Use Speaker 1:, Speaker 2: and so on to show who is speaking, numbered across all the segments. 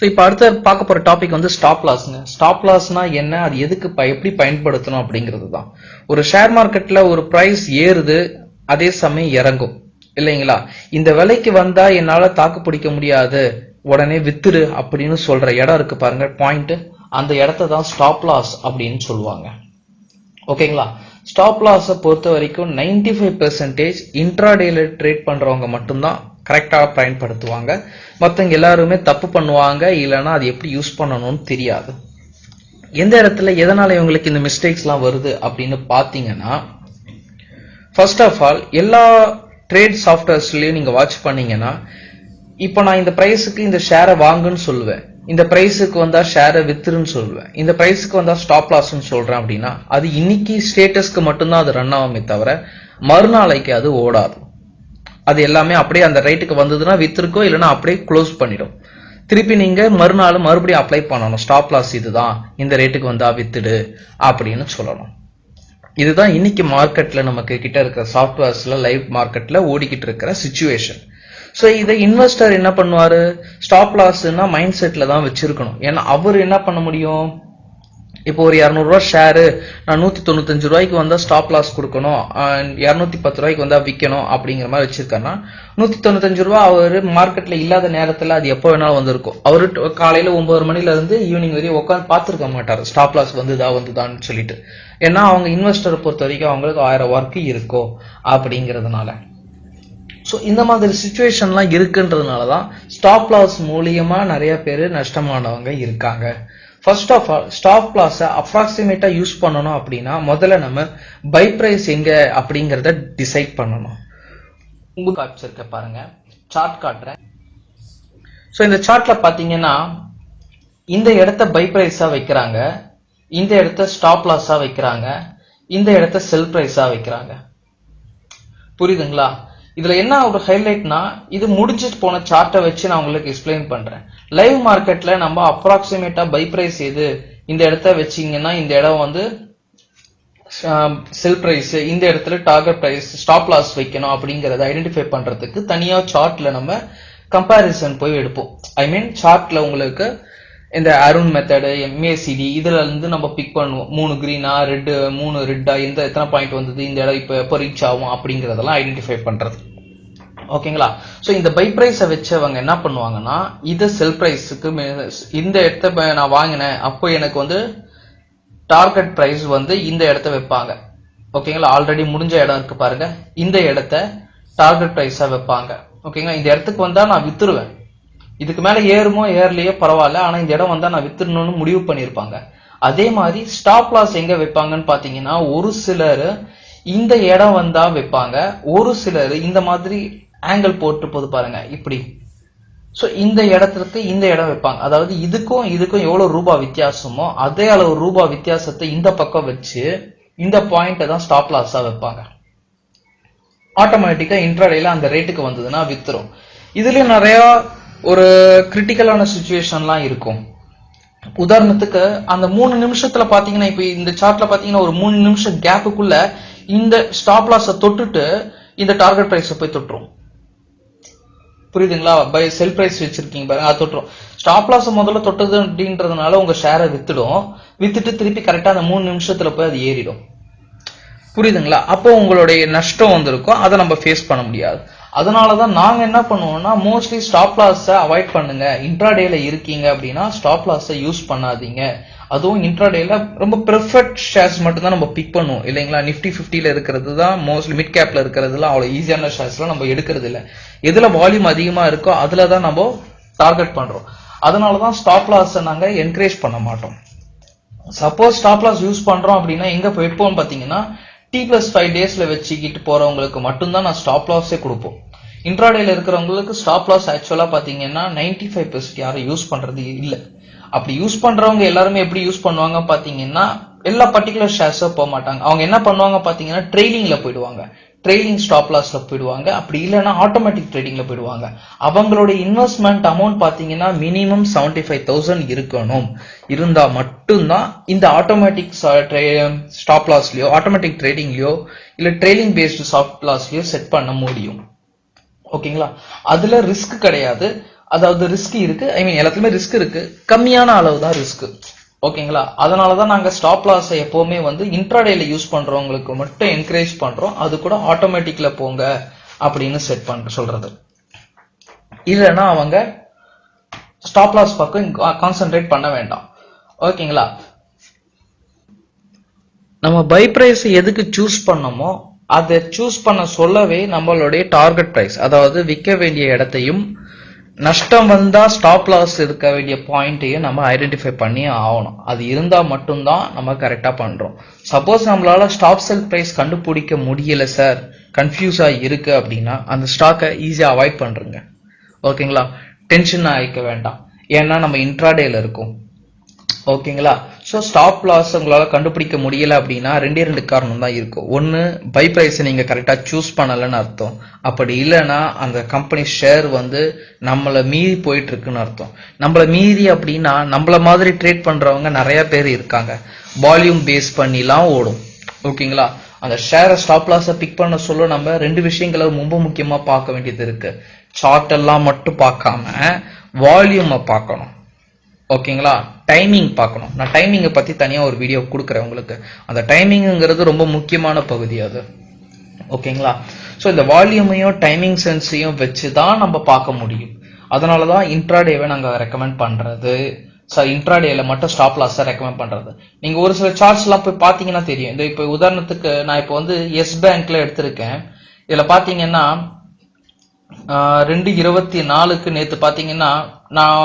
Speaker 1: So இப்போ அடுத்த பார்க்க போகிற டாபிக் வந்து ஸ்டாப் லாஸ்ங்க ஸ்டாப் லாஸ்னா என்ன? அது எதுக்கு ப- எப்படி பயன்படுத்தணும் அப்படிங்கிறது தான். ஒரு ஷேர் மார்க்கெட்டில் ஒரு ப்ரைஸ் ஏறுது அதே சமயம் இறங்கும். இல்லைங்களா? இந்த விலைக்கு வந்தால் என்னால் தாக்கு பிடிக்க முடியாது. உடனே வித்துரு அப்படின்னு சொல்கிற இடம் இருக்கு பாருங்க பாயிண்ட்டு அந்த இடத்த தான் ஸ்டாப் லாஸ் அப்படின்னு சொல்லுவாங்க. ஓகேங்களா? ஸ்டாப் லாஸை பொறுத்த வரைக்கும் 95% ஃபைவ் பெர்சன்டேஜ் இன்ட்ராடேல ட்ரேட் பண்ணுறவங்க மட்டும்தான் கரெக்டாக பயன்படுத்துவாங்க. மற்றவங்க எல்லாருமே தப்பு பண்ணுவாங்க இல்லைன்னா அது எப்படி யூஸ் பண்ணணும்னு தெரியாது. எந்த இடத்துல எதனால் இவங்களுக்கு இந்த மிஸ்டேக்ஸ்லாம் வருது அப்படின்னு பார்த்தீங்கன்னா ஃபர்ஸ்ட் ஆஃப் ஆல் எல்லா ட்ரேட் சாஃப்ட்வேர்ஸ்லையும் நீங்கள் வாட்ச் பண்ணீங்கன்னா இப்போ நான் இந்த ப்ரைஸுக்கு இந்த ஷேரை வாங்குன்னு சொல்லுவேன். இந்த ப்ரைஸுக்கு வந்தா ஷேரை வித்துருன்னு சொல்லுவேன். இந்த ப்ரைஸுக்கு வந்தா ஸ்டாப் லாஸ்ன்னு சொல்றேன் அப்படின்னா அது இன்னைக்கு ஸ்டேட்டஸ்க்கு மட்டும்தான் அது ரன் ஆகுமே தவிர மறுநாளைக்கு அது ஓடாது. அது எல்லாமே அப்படியே அந்த ரேட்டுக்கு வந்ததுன்னா வித்துருக்கோ இல்லைன்னா அப்படியே க்ளோஸ் பண்ணிடும். திருப்பி நீங்க மறுநாள் மறுபடியும் அப்ளை பண்ணணும். ஸ்டாப் லாஸ் இதுதான். இந்த ரேட்டுக்கு வந்தா வித்துடு அப்படின்னு சொல்லணும். இதுதான் இன்னைக்கு மார்க்கெட்ல நமக்கு கிட்ட இருக்கிற சாஃப்ட்வேர்ஸ்ல லைவ் மார்க்கெட்ல ஓடிக்கிட்டு இருக்கிற சுச்சுவேஷன் ஸோ இதை இன்வெஸ்டர் என்ன பண்ணுவாரு? ஸ்டாப் லாஸ்னா மைண்ட் செட்ல தான் வச்சிருக்கணும். ஏன்னா அவர் என்ன பண்ண முடியும்? இப்போ ஒரு இரநூறுவா ஷேரு நான் நூத்தி தொண்ணூத்தஞ்சு ரூபாய்க்கு வந்தா ஸ்டாப் லாஸ் கொடுக்கணும். இரநூத்தி பத்து ரூபாய்க்கு வந்தா விற்கணும் அப்படிங்கிற மாதிரி வச்சிருக்காருன்னா நூத்தி தொண்ணூத்தஞ்சு ரூபா அவர் மார்க்கெட்ல இல்லாத நேரத்துல அது எப்போ வேணாலும் வந்திருக்கும். அவரு காலையில் காலையில ஒன்பது மணில இருந்து ஈவினிங் வரையும் உட்காந்து பார்த்துருக்க மாட்டார். ஸ்டாப் லாஸ் வந்துதா வந்துதான்னு சொல்லிட்டு. ஏன்னா அவங்க இன்வெஸ்டரை பொறுத்த வரைக்கும் அவங்களுக்கு ஆயிரம் ஒர்க் இருக்கோ அப்படிங்கிறதுனால. ஸோ இந்த மாதிரி சுச்சுவேஷன்லாம் இருக்குன்றதுனால தான் ஸ்டாப் லாஸ் மூலியமா நிறைய பேர் நஷ்டமானவங்க இருக்காங்க. ஃபர்ஸ்ட் ஆஃப் ஆல் ஸ்டாப் லாஸை அப்ராக்சிமேட்டா யூஸ் பண்ணணும் அப்படின்னா முதல்ல நம்ம பை பிரைஸ் எங்க அப்படிங்கிறத டிசைட் பண்ணணும். உங்க காட்சிருக்க பாருங்க. சார்ட் காட்டுறேன். ஸோ இந்த சார்ட்ல பாத்தீங்கன்னா இந்த இடத்த பை பிரைஸா வைக்கிறாங்க. இந்த இடத்த ஸ்டாப் லாஸா வைக்கிறாங்க. இந்த இடத்த செல் பிரைஸா வைக்கிறாங்க. புரியுதுங்களா? இதுல என்ன ஒரு ஹைலைட்னா இது முடிஞ்சிட்டு போன சார்ட்டை வச்சு நான் உங்களுக்கு எக்ஸ்பிளைன் பண்றேன். லைவ் மார்க்கெட்ல நம்ம அப்ராக்சிமேட்டா பை பிரைஸ் எது? இந்த இடத்த வச்சீங்கன்னா இந்த இடம் வந்து செல் பிரைஸ் இந்த இடத்துல டார்கெட் பிரைஸ் ஸ்டாப் லாஸ் வைக்கணும் அப்படிங்கறத ஐடென்டிஃபை பண்றதுக்கு தனியா சார்ட்ல நம்ம கம்பாரிசன் போய் எடுப்போம். ஐ மீன் சார்ட்ல உங்களுக்கு இந்த அருண் மெத்தடு எம்ஏசிடி இதுல இருந்து நம்ம பிக் பண்ணுவோம். மூணு கிரீனா ரெட்டு மூணு ரெட்டா எந்த எத்தனை பாயிண்ட் வந்தது இந்த இடம் இப்போ எப்போ ரீச் ஆகும் அப்படிங்கறதெல்லாம் ஐடென்டிஃபை பண்றது. ஓகேங்களா? சோ இந்த பை பிரைஸை வச்சவங்க என்ன பண்ணுவாங்கன்னா இது செல் பிரைஸுக்கு இந்த இடத்த நான் வாங்கினேன் அப்போ எனக்கு வந்து டார்கெட் பிரைஸ் வந்து இந்த இடத்த வைப்பாங்க. ஓகேங்களா? ஆல்ரெடி முடிஞ்ச இடம் இருக்கு பாருங்க. இந்த இடத்த டார்கெட் பிரைஸா வைப்பாங்க. ஓகேங்களா? இந்த இடத்துக்கு வந்தா நான் வித்துருவேன். இதுக்கு மேல ஏறுமோ ஏறலையோ பரவாயில்ல. ஆனா இந்த இடம் வந்தா நான் வித்துடணும்னு முடிவு பண்ணிருப்பாங்க அதே மாதிரி ஸ்டாப் லாஸ் எங்க வைப்பாங்கன்னு பாத்தீங்கன்னா ஒரு சிலர் இந்த இடம் வந்தா வைப்பாங்க. ஒரு சிலர் இந்த மாதிரி ஆங்கிள் போட்டு பாருங்க இப்படி. ஸோ இந்த இடத்துக்கு இந்த இடம் வைப்பாங்க. அதாவது இதுக்கும் இதுக்கும் எவ்வளோ ரூபாய் வித்தியாசமோ அதே அளவு ரூபா வித்தியாசத்தை இந்த பக்கம் வச்சு இந்த பாயிண்ட்டை தான் ஸ்டாப் லாஸாக வைப்பாங்க. ஆட்டோமேட்டிக்காக இன்ட்ராடேல அந்த ரேட்டுக்கு வந்ததுன்னா வித்துரும். இதுலேயும் நிறையா ஒரு கிரிட்டிக்கலான சுச்சுவேஷன்லாம் இருக்கும். உதாரணத்துக்கு அந்த மூணு நிமிஷத்துல பாத்தீங்கன்னா இப்போ இந்த சார்ட்ல பாத்தீங்கன்னா ஒரு மூணு நிமிஷம் கேப்புக்குள்ள இந்த ஸ்டாப் லாஸை தொட்டுட்டு இந்த டார்கெட் ப்ரைஸை போய் தொட்டுரும். புரியுதுங்களா? பை செல் பிரைஸ் வச்சிருக்கீங்க பாருங்க அது தொட்டுரும். ஸ்டாப் லாஸ் முதல்ல தொட்டது அப்படின்றதுனால உங்க ஷேரை வித்துடும். வித்துட்டு திருப்பி கரெக்டா அந்த மூணு நிமிஷத்துல போய் அது ஏறிடும். புரியுதுங்களா? அப்போ உங்களுடைய நஷ்டம் வந்திருக்கும். அதை நம்ம ஃபேஸ் பண்ண முடியாது. அதனால தான் நாங்கள் என்ன பண்ணுவோம்னா மோஸ்ட்லி ஸ்டாப் லாஸை அவாய்ட் பண்ணுங்க. இன்ட்ராடேல இருக்கீங்க அப்படின்னா ஸ்டாப் லாஸை யூஸ் பண்ணாதீங்க. அதுவும் இன்ட்ராடேல ரொம்ப ப்ரிஃபர்ட் ஷேர்ஸ் மட்டும் தான் நம்ம பிக் பண்ணுவோம். இல்லைங்களா? நிஃப்டி ஃபிஃப்டியில் இருக்கிறது தான் மோஸ்ட்லி மிட் கேப்ல இருக்கிறதுலாம் அவ்வளோ ஈஸியான ஷேர்ஸ்லாம் நம்ம எடுக்கிறது இல்லை எதுல வால்யூம் அதிகமாக இருக்கோ அதில் தான் நம்ம டார்கெட் பண்ணுறோம் அதனால தான் ஸ்டாப் லாஸை நாங்கள் என்கரேஜ் பண்ண மாட்டோம். சப்போஸ் ஸ்டாப் லாஸ் யூஸ் பண்ணுறோம் அப்படின்னா எங்கே வைப்போம் பார்த்தீங்கன்னா டி பிளஸ் ஃபைவ் டேஸ்ல வச்சுக்கிட்டு போறவங்களுக்கு மட்டும்தான் நான் ஸ்டாப் லாஸே கொடுப்போம். இன்ட்ராடேல இருக்கிறவங்களுக்கு ஸ்டாப் லாஸ் ஆக்சுவலா பாத்தீங்கன்னா 95% ஃபைவ் பெர்சன்ட் யாரும் யூஸ் பண்றது இல்ல. அப்படி யூஸ் பண்றவங்க எல்லாருமே எப்படி யூஸ் பண்ணுவாங்க பாத்தீங்கன்னா எல்லா பர்டிகுலர் ஷேர்ஸும் போக மாட்டாங்க. அவங்க என்ன பண்ணுவாங்க பாத்தீங்கன்னா ட்ரெயிலிங்ல போயிடுவாங்க. ட்ரெய்லிங் ஸ்டாப் லாஸில் போயிடுவாங்க. அப்படி இல்லைன்னா ஆட்டோமேட்டிக் ட்ரேடிங்கில் போயிடுவாங்க. அவங்களுடைய இன்வெஸ்ட்மெண்ட் அமௌண்ட் பார்த்தீங்கன்னா மினிமம் செவன்டி ஃபைவ் தௌசண்ட் இருக்கணும். இருந்தால் மட்டும்தான் இந்த ஆட்டோமேட்டிக் ஸ்டாப் லாஸ்லையோ ஆட்டோமேட்டிக் ட்ரேடிங்லையோ இல்லை ட்ரெய்லிங் பேஸ்டு ஸ்டாப் லாஸ்லையோ செட் பண்ண முடியும். ஓகேங்களா? அதில் ரிஸ்க் கிடையாது. அதாவது ரிஸ்க் இருக்கு. ஐ மீன் எல்லாத்துலயுமே ரிஸ்க் இருக்கு. கம்மியான அளவு தான் ரிஸ்க். ஓகேங்களா? அதனால தான் நாங்க ஸ்டாப் லாஸை எப்போவுமே வந்து இன்ட்ராடேல யூஸ் பண்றவங்களுக்கு மட்டும் என்கரேஜ் பண்றோம். அது கூட ஆட்டோமேட்டிக்ல போங்க அப்படின்னு செட் பண்ற சொல்றது. இல்லைன்னா அவங்க ஸ்டாப் லாஸ் பக்கம் கான்சென்ட்ரேட் பண்ண வேண்டாம். ஓகேங்களா? நம்ம பை பிரைஸ் எதுக்கு சூஸ் பண்ணோமோ அதை சூஸ் பண்ண சொல்லவே நம்மளுடைய டார்கெட் பிரைஸ் அதாவது விற்க வேண்டிய இடத்தையும் நஷ்டம் வந்தால் ஸ்டாப் லாஸ் இருக்க வேண்டிய பாயிண்ட்டையும் நம்ம ஐடென்டிஃபை பண்ணி ஆகணும். அது இருந்தால் மட்டும்தான் நம்ம கரெக்டாக பண்ணுறோம் சப்போஸ் நம்மளால் ஸ்டாப் செல் ப்ரைஸ் கண்டுபிடிக்க முடியல சார் கன்ஃபியூஸாக இருக்கு அப்படின்னா அந்த ஸ்டாக்கை ஈஸியாக அவாய்ட் பண்ணுறங்க ஓகேங்களா டென்ஷன் ஆகிக்க வேண்டாம். ஏன்னா நம்ம இன்ட்ராடேல இருக்கோம். ஓகேங்களா? ஸோ ஸ்டாப் லாஸ் உங்களால் கண்டுபிடிக்க முடியல அப்படின்னா ரெண்டே ரெண்டு காரணம் தான் இருக்கும் ஒன்று பை ப்ரைஸை நீங்கள் கரெக்டாக சூஸ் பண்ணலன்னு அர்த்தம். அப்படி இல்லைன்னா அந்த கம்பெனி ஷேர் வந்து நம்மளை மீறி போயிட்டு இருக்குன்னு அர்த்தம். நம்மளை மீறி அப்படின்னா நம்மள மாதிரி ட்ரேட் பண்ணுறவங்க நிறைய பேர் இருக்காங்க. வால்யூம் பேஸ் பண்ணிலாம் ஓடும். ஓகேங்களா? அந்த ஷேரை ஸ்டாப் லாஸை பிக் பண்ண சொல்ல நம்ம ரெண்டு விஷயங்களை ரொம்ப முக்கியமாக பார்க்க வேண்டியது இருக்கு. சார்ட் எல்லாம் மட்டும் பார்க்காம வால்யூமை பார்க்கணும். ஓகேங்களா? டைமிங் பார்க்கணும். நான் டைமிங்கை பற்றி தனியாக ஒரு வீடியோ கொடுக்குறேன் உங்களுக்கு. அந்த டைமிங்குங்கிறது ரொம்ப முக்கியமான பகுதி அது. ஓகேங்களா? ஸோ இந்த வால்யூமையும் டைமிங் சென்ஸையும் வச்சு தான் நம்ம பார்க்க முடியும். அதனால தான் இன்ட்ராடேவை நாங்கள் ரெக்கமெண்ட் பண்ணுறது ஸோ இன்ட்ராடேல மட்டும் ஸ்டாப் லாஸை ரெக்கமெண்ட் பண்ணுறது நீங்கள் ஒரு சில சார்ட்ஸ்லாம் போய் பார்த்தீங்கன்னா தெரியும். இந்த இப்போ உதாரணத்துக்கு நான் இப்போ வந்து எஸ் பேங்க்ல எடுத்திருக்கேன். இதில் பார்த்தீங்கன்னா ரெண்டு இருபத்தி நாலுக்கு நேற்று பார்த்தீங்கன்னா நான்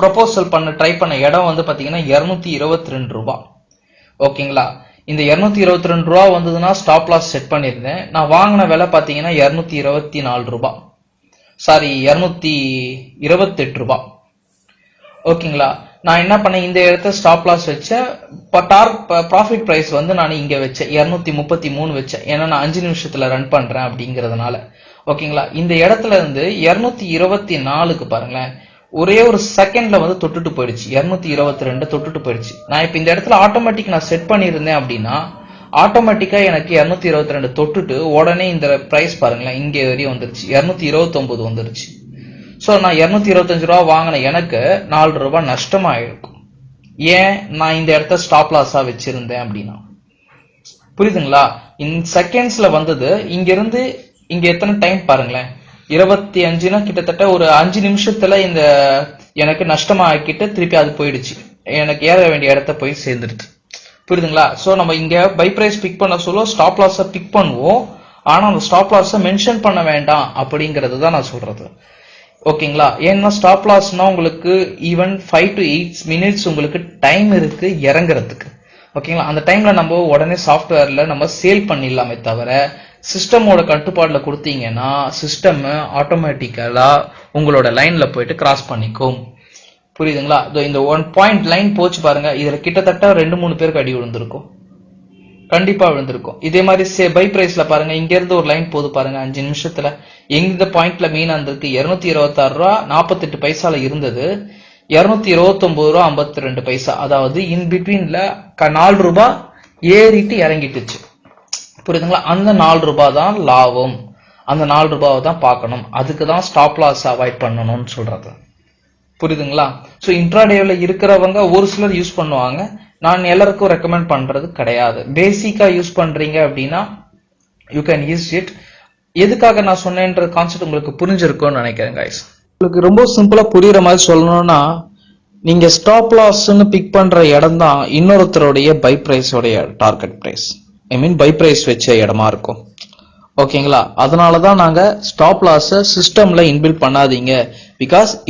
Speaker 1: ப்ரொபோசல் பண்ண ட்ரை பண்ண இடம் வந்து பார்த்தீங்கன்னா இரநூத்தி இருபத்தி ரெண்டு ரூபா. ஓகேங்களா? இந்த இருநூத்தி இருபத்தி ரெண்டு ரூபா வந்ததுன்னா ஸ்டாப் லாஸ் செட் பண்ணியிருந்தேன் நான் வாங்கின விலை பார்த்தீங்கன்னா இரநூத்தி இருபத்தி நாலு ரூபா. சாரி இரநூத்தி இருபத்தெட்டு ரூபா. ஓகேங்களா? நான் என்ன பண்ணேன்? இந்த இடத்த ஸ்டாப் லாஸ் வச்சேன். ப்ராஃபிட் ப்ரைஸ் வந்து நான் இங்கே வச்சேன். இரநூத்தி முப்பத்தி மூணு வச்சேன். ஏன்னா நான் அஞ்சு நிமிஷத்துல ரன் பண்றேன் அப்படிங்கறதுனால. ஓகேங்களா? இந்த இடத்துல இருந்து இரநூத்தி இருபத்தி நாலுக்கு பாருங்களேன். ஒரே ஒரு செகண்ட்ல வந்து தொட்டுட்டு போயிடுச்சு. இருநூத்தி இருபத்தி ரெண்டு தொட்டுட்டு போயிடுச்சு. நான் இப்ப இந்த இடத்துல ஆட்டோமேட்டிக் நான் செட் பண்ணியிருந்தேன் அப்படின்னா ஆட்டோமேட்டிக்கா எனக்கு இருநூத்தி இருபத்தி ரெண்டு தொட்டுட்டு உடனே இந்த பிரைஸ் பாருங்களேன் இங்கே வரையும் வந்துருச்சு. இருநூத்தி இருபத்தி ஒன்பது வந்துருச்சு. ஸோ நான் இரநூத்தி இருபத்தஞ்சு ரூபா வாங்கின எனக்கு நாலு ரூபாய் நஷ்டமாயிருக்கும் ஏன்? நான் இந்த இடத்த ஸ்டாப் லாஸா வச்சிருந்தேன் அப்படின்னா. புரியுதுங்களா? இன் செகண்ட்ஸ்ல வந்தது இங்க இருந்து இங்க எத்தனை டைம் பாருங்களேன்? இருபத்தி அஞ்சுனா கிட்டத்தட்ட ஒரு அஞ்சு நிமிஷத்துல இந்த எனக்கு நஷ்டமாக்கிட்டு திருப்பி அது போயிடுச்சு. எனக்கு ஏற வேண்டிய இடத்த போய் சேர்ந்துடுது புரியுதுங்களா? சோ நம்ம இங்க பை பிரைஸ் பிக் பண்ண சொல்ல ஸ்டாப் லாஸ பிக் பண்ணுவோம். ஆனா அந்த ஸ்டாப் லாஸ மென்ஷன் பண்ண வேண்டாம் அப்படிங்கறது தான் நான் சொல்றது. ஓகேங்களா? ஏன்னா ஸ்டாப் லாஸ்னா உங்களுக்கு even five to eight minutes உங்களுக்கு டைம் இருக்கு இறங்குறதுக்கு. ஓகேங்களா? அந்த டைம்ல நம்ம உடனே சாஃப்ட்வேர்ல நம்ம சேல் பண்ணிடலாமே தவிர சிஸ்டமோட கட்டுப்பாட்டில் கொடுத்தீங்கன்னா சிஸ்டம் ஆட்டோமேட்டிக்கலாக உங்களோட லைனில் போயிட்டு கிராஸ் பண்ணிக்கும். புரியுதுங்களா? இதோ இந்த ஒன் பாயிண்ட் லைன் போச்சு பாருங்க. இதில் கிட்டத்தட்ட ரெண்டு மூணு பேருக்கு அடி விழுந்திருக்கும். கண்டிப்பாக விழுந்திருக்கும். இதே மாதிரி சே பை பிரைஸ்ல பாருங்க. இங்கேருந்து ஒரு லைன் போது பாருங்க அஞ்சு நிமிஷத்தில். எந்த பாயிண்ட்ல மீன் இருந்திருக்கு இரநூத்தி இருபத்தாறு ரூபா நாற்பத்தெட்டு பைசால இருந்தது. இரநூத்தி இருபத்தொம்பது ரூபா ஐம்பத்தி ரெண்டு பைசா. அதாவது இன் பிட்வீன்ல நாலு ரூபாய் ஏறிட்டு இறங்கிட்டுச்சு. புரியுதுங்களா? அந்த நாலு ரூபாய் தான் லாபம். அந்த நாலு ரூபாவை தான் பார்க்கணும். அதுக்கு தான் ஸ்டாப் லாஸ் அவாய்ட் பண்ணணும்னு சொல்றது. புரியுதுங்களா? ஸோ இன்ட்ராடேவில் இருக்கிறவங்க ஒரு சிலர் யூஸ் பண்ணுவாங்க. நான் எல்லாருக்கும் ரெக்கமெண்ட் பண்ணுறது கிடையாது. பேசிக்காக யூஸ் பண்ணுறீங்க அப்படின்னா யூ கேன் யூஸ் இட் எதுக்காக நான் சொன்னேன்ற கான்செப்ட் உங்களுக்கு புரிஞ்சிருக்கும்னு நினைக்கிறேன் கைஸ் உங்களுக்கு ரொம்ப சிம்பிளாக புரியுற மாதிரி சொல்லணும்னா நீங்கள் ஸ்டாப் லாஸ்ன்னு பிக் பண்ணுற இடம் தான் இன்னொருத்தருடைய buy பிரைஸோடைய target price I mean buy price வச்ச இடமா இருக்கும். ஓகேங்களா அதனால தான் நாங்க ஸ்டாப் லாஸை சிஸ்டம்ல இன்பில்ட் பண்ணாதீங்க. Because it